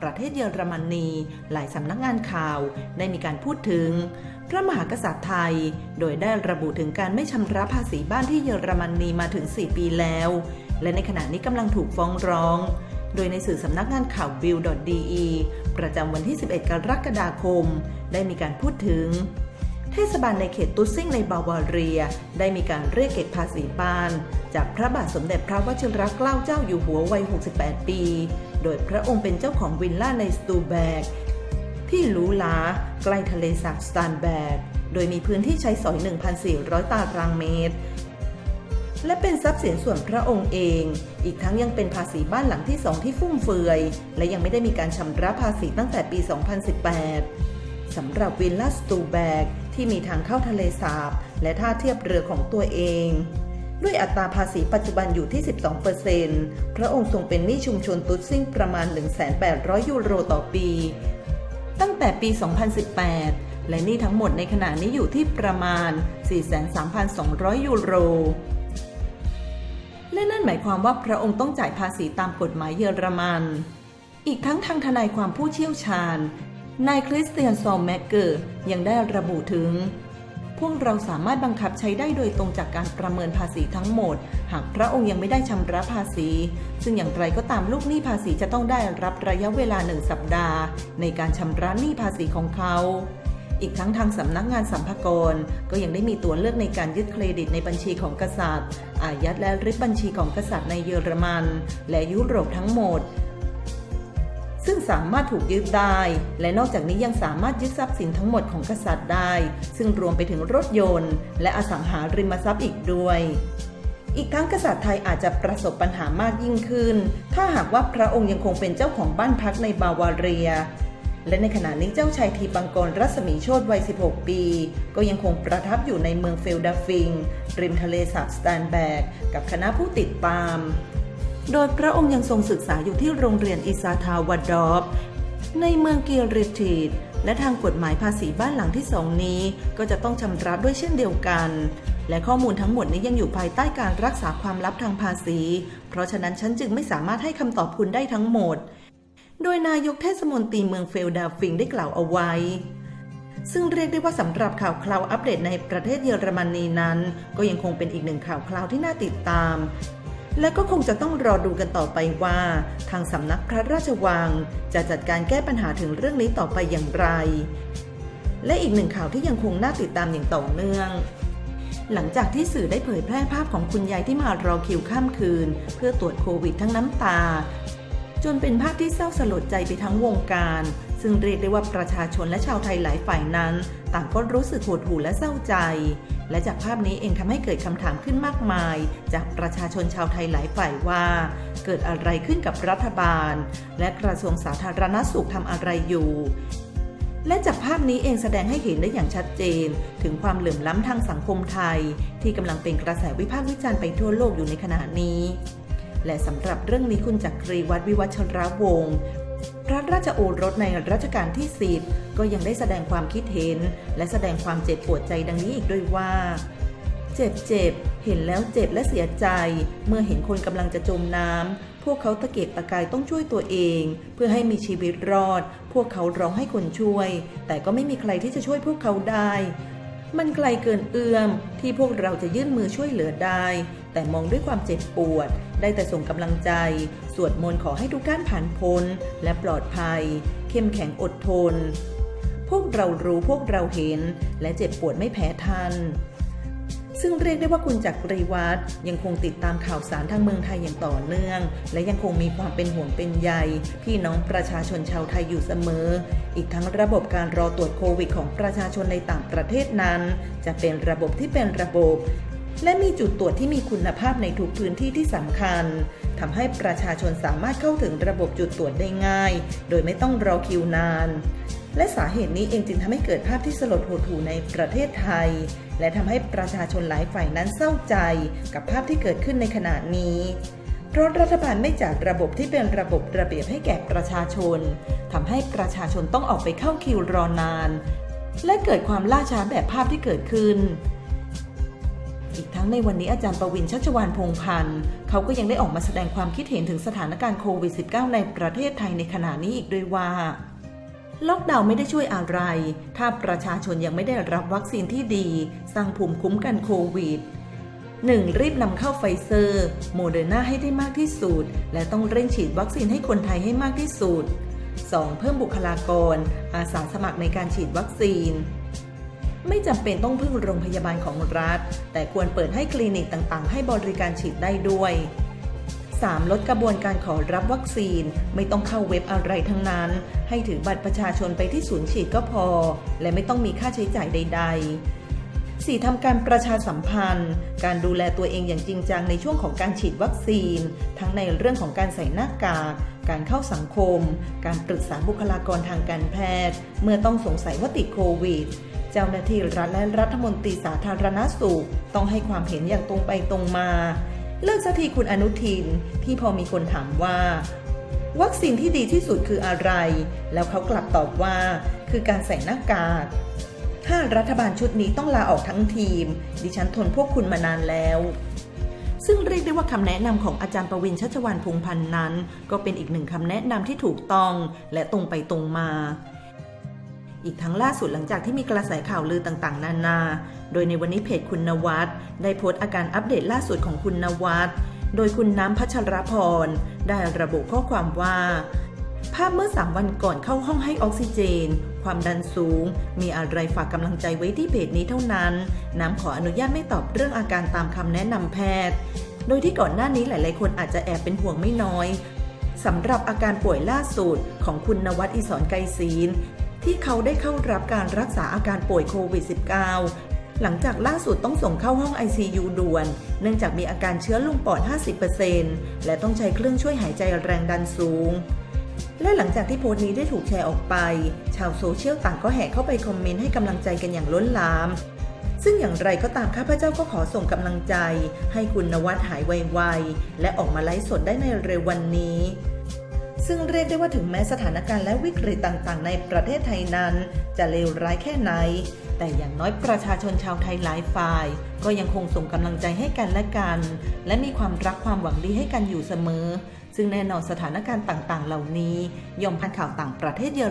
ประเทศเยอรมนี หลายสำนักงานข่าว ได้มีการพูดถึง พระมหากษัตริย์ไทย โดยได้ระบุถึงการไม่ชำระภาษีบ้านที่เยอรมนีมาถึง 4 ปีแล้ว และในขณะนี้กำลังถูกฟ้องร้อง โดยในสื่อสำนักงานข่าว b i l d e ประจำวันที่ 11 กรกฎาคม ได้มีการพูดถึงเทศบาลในเขตตุสซิงในบาวาเรีย ได้มีการเรียกเก็บภาษีบ้าน จากพระบาทสมเด็จพระวชิรเกล้าเจ้าอยู่หัววัย 68 ปี โดยพระองค์เป็นเจ้าของวิลล่าในสตูแบก ที่หรูหราใกล้ทะเลสาบสตานแบก โดยมีพื้นที่ใช้สอย 1,400 ตารางเมตร และเป็นทรัพย์สินส่วนพระองค์เอง อีกทั้งยังเป็นภาษีบ้านหลังที่สองที่ฟุ่มเฟือย และยังไม่ได้มีการชำระภาษีตั้งแต่ปี 2018 สำหรับวิลล่าสตูแบกที่มีทางเข้าทะเลสาบ และท่าเทียบเรือของตัวเอง ด้วยอัตราภาษีปัจจุบันอยู่ที่ 12%พระองค์ทรงเป็นหนี้ชุมชนตุตซิ่งประมาณ 1,800 ยูโรต่อปี ตั้งแต่ปี 2018 และหนี่ทั้งหมดในขณะนี้อยู่ที่ประมาณ 43,200 ยูโรและนั่นหมายความว่าพระองค์ต้องจ่ายภาษีตามกฎหมายเยอรมัน อีกทั้งทางทนายความผู้เชี่ยวชาญ นายคริสเตียนซอมแมกเกอร์ยังได้ระบุถึง พวกเราสามารถบังคับใช้ได้โดยตรงจากการประเมินภาษีทั้งหมด หากพระองค์ยังไม่ได้ชำระภาษี ซึ่งอย่างไรก็ตามลูกหนี้ภาษีจะต้องได้รับระยะเวลาหนึ่งสัปดาห์ ในการชำระหนี้ภาษีของเขาอีกทั้งทางสำนักงานสัมภากรก็ยังได้มีตัวเลือกในการยึดเครดิตในบัญชีของกษัตริย์ อายัดและริบบัญชีของกษัตริย์ในเยอรมัน และยุโรปทั้งหมด ซึ่งสามารถถูกยึดได้ และนอกจากนี้ยังสามารถยึดทรัพย์สินทั้งหมดของกษัตริย์ได้ ซึ่งรวมไปถึงรถยนต์ และอสังหาริมทรัพย์อีกด้วยอีกทั้งกษัตริย์ไทยอาจจะประสบปัญหามากยิ่งขึ้น ถ้าหากว่าพระองค์ยังคงเป็นเจ้าของบ้านพักในบาวาเรีย และในขณะนี้เจ้าชายทีปังกรรัศมีโชตวัย 16 ปี ก็ยังคงประทับอยู่ในเมืองเฟลดาฟิง ริมทะเลสาบสแตนแบก กับคณะผู้ติดตาม โดยพระองค์ยังทรงศึกษาอยู่ที่โรงเรียนอิซาทาวาดอฟในเมืองเกียริทีดและทางกฎหมายภาษีบ้านหลังที่สองนี้ ก็จะต้องชำระด้วยเช่นเดียวกัน และข้อมูลทั้งหมดนี้ยังอยู่ภายใต้การรักษาความลับทางภาษี เพราะฉะนั้นฉันจึงไม่สามารถให้คำตอบคุณได้ทั้งหมด โดยนายกเทศมนตรีเมืองเฟลดาฟิงได้กล่าวเอาไว้ ซึ่งเรียกได้ว่าสำหรับข่าวคราวอัปเดตในประเทศเยอรมนีนั้น ก็ยังคงเป็นอีกหนึ่งข่าวคราวที่น่าติดตาม และก็คงจะต้องรอดูกันต่อไปว่า ทางสำนักพระราชวัง จะจัดการแก้ปัญหาถึงเรื่องนี้ต่อไปอย่างไร และอีกหนึ่งข่าวที่ยังคงน่าติดตามอย่างต่อเนื่องหลังจากที่สื่อได้เผยแพร่ภาพของคุณยายที่มารอคิวข้ามคืน เพื่อตรวจโควิดทั้งน้ำตา จนเป็นภาพที่เศร้าสลดใจไปทั้งวงการ ซึ่งเรียกได้ว่าประชาชนและชาวไทยหลายฝ่ายนั้น ต่างก็รู้สึกหดหู่และเศร้าใจ และจากภาพนี้เองทำให้เกิดคำถามขึ้นมากมาย จากประชาชนชาวไทยหลายฝ่ายว่า เกิดอะไรขึ้นกับรัฐบาล และกระทรวงสาธารณสุขทำอะไรอยู่และจากภาพนี้เองแสดงให้เห็นได้อย่างชัดเจน ถึงความเหลื่อมล้ำทางสังคมไทย ที่กำลังเป็นกระแสวิพากษ์วิจารณ์ไปทั่วโลกอยู่ในขณะนี้ และสำหรับเรื่องนี้คุณจักรีวัฒวิวัชรวงศ์ ระราชโอรสในรัชกาลที่ 10 ก็ยังได้แสดงความคิดเห็น และแสดงความเจ็บปวดใจดังนี้อีกด้วยว่า เจ็บเจ็บเห็นแล้วเจ็บและเสียใจ เมื่อเห็นคนกำลังจะจมน้ำพวกเขาตะเกียกตะกายต้องช่วยตัวเอง เพื่อให้มีชีวิตรอด พวกเขาร้องให้คนช่วย แต่ก็ไม่มีใครที่จะช่วยพวกเขาได้ มันไกลเกินเอื้อมที่พวกเราจะยื่นมือช่วยเหลือได้ แต่มองด้วยความเจ็บปวด ได้แต่ส่งกำลังใจ สวดมนต์ขอให้ทุกท่านผ่านพ้น และปลอดภัย เข้มแข็งอดทน พวกเรารู้พวกเราเห็น และเจ็บปวดไม่แพ้ท่านซึ่งเรียกได้ว่าคุณจักรีวัฒน์ยังคงติดตามข่าวสารทางเมืองไทยอย่างต่อเนื่อง และยังคงมีความเป็นห่วงเป็นใยพี่น้องประชาชนชาวไทยอยู่เสมอ อีกทั้งระบบการรอตรวจโควิดของประชาชนในต่างประเทศนั้น จะเป็นระบบที่เป็นระบบ และมีจุดตรวจที่มีคุณภาพในทุกพื้นที่ที่สำคัญทำให้ประชาชนสามารถเข้าถึงระบบจุดตรวจได้ง่าย โดยไม่ต้องรอคิวนาน และสาเหตุนี้เองจึงทำให้เกิดภาพที่สลดหดหู่ในประเทศไทย และทำให้ประชาชนหลายฝ่ายนั้นเศร้าใจ กับภาพที่เกิดขึ้นในขณะนี้เพราะรัฐบาลไม่จัดระบบที่เป็นระบบระเบียบให้แก่ประชาชนทำให้ประชาชนต้องออกไปเข้าคิวรอนาน และเกิดความล่าช้าแบบภาพที่เกิดขึ้น อีกทั้งในวันนี้อาจารย์ประวินชัชวานพงพันธ์เขาก็ยังได้ออกมาแสดงความคิดเห็นถึงสถานการณ์โควิด -19 ในประเทศไทยในขณะนี้อีกด้วยว่าล็อกดาวน์ไม่ได้ช่วยอะไร ถ้าประชาชนยังไม่ได้รับวัคซีนที่ดี สร้างภูมิคุ้มกันโควิด 1. รีบนำเข้าไฟเซอร์ โมเดอร์นาให้ได้มากที่สุด และต้องเร่งฉีดวัคซีนให้คนไทยให้มากที่สุด 2. เพิ่มบุคลากร อาสาสมัครในการฉีดวัคซีน ไม่จำเป็นต้องพึ่งโรงพยาบาลของรัฐ แต่ควรเปิดให้คลินิกต่างๆ ให้บริการฉีดได้ด้วย 3. ลดกระบวนการขอรับวัคซีน ไม่ต้องเข้าเว็บอะไรทั้งนั้น ให้ถือบัตรประชาชนไปที่ศูนย์ฉีดก็พอ และไม่ต้องมีค่าใช้จ่ายใด ๆ 4. ทำการประชาสัมพันธ์ การดูแลตัวเองอย่างจริงจังในช่วงของการฉีดวัคซีน ทั้งในเรื่องของการใส่หน้ากาก การเข้าสังคม การปรึกษาบุคลากรทางการแพทย์ เมื่อต้องสงสัยว่าติดโควิด เจ้าหน้าที่รัฐและรัฐมนตรีสาธารณสุข ต้องให้ความเห็นอย่างตรงไปตรงมา เลิกสักทีคุณอนุทินที่พอมีคนถามว่าวัคซีนที่ดีที่สุดคืออะไร แล้วเขากลับตอบว่า คือการใส่หน้ากาก ถ้ารัฐบาลชุดนี้ต้องลาออกทั้งทีม ดิฉันทนพวกคุณมานานแล้วซึ่งเรียกได้ว่าคำแนะนำของอาจารย์ประวินชัชวานพงพันธ์นั้น ก็เป็นอีกหนึ่งคำแนะนำที่ถูกต้องและตรงไปตรงมา อีกทั้งล่าสุดหลังจากที่มีกระแสข่าวลือต่างๆ นานา โดยในวันนี้เพจคุณนวัดได้โพสต์อาการอัปเดตล่าสุดของคุณนวัดโดยคุณน้ำพัชรพร ได้ระบุข้อความว่า ภาพเมื่อสามวันก่อนเข้าห้องให้ออกซิเจน ความดันสูง มีอะไรฝากกำลังใจไว้ที่เพจนี้เท่านั้น น้ำขออนุญาตไม่ตอบเรื่องอาการตามคำแนะนำแพทย์ โดยที่ก่อนหน้านี้หลาย ๆ คนอาจจะแอบเป็นห่วงไม่น้อยสำหรับอาการป่วยล่าสุดของคุณนวัดอิศรไกรศีลที่เขาได้เข้ารับการรักษาอาการป่วยโควิด -19 หลังจากล่าสุดต้องส่งเข้าห้อง ICU ด่วน เนื่องจากมีอาการเชื้อลงปอด 50%และต้องใช้เครื่องช่วยหายใจแรงดันสูง และหลังจากที่โพสต์นี้ได้ถูกแชร์ออกไป ชาวโซเชียลต่างก็แห่เข้าไปคอมเมนต์ให้กำลังใจกันอย่างล้นหลาม ซึ่งอย่างไรก็ตามข้าพเจ้าก็ขอส่งกำลังใจ ให้คุณนวัดหายไวๆ และออกมาไลฟ์สดได้ในเร็ววันนี้ ซึ่งเรียกได้ว่าถึงแม้สถานการณ์และวิกฤตต่างๆ ในประเทศไทยนั้น จะเลวร้ายแค่ไหน แต่อย่างน้อยประชาชนชาวไทยหลายฝ่าย ก็ยังคงส่งกำลังใจให้กันและกัน และมีความรักความหวังดีให้กันอยู่เสมอ ซึ่งแน่นอนสถานการณ์ต่าง ๆ เหล่านี้ย่อมพันข่าวต่างประเทศเยอะ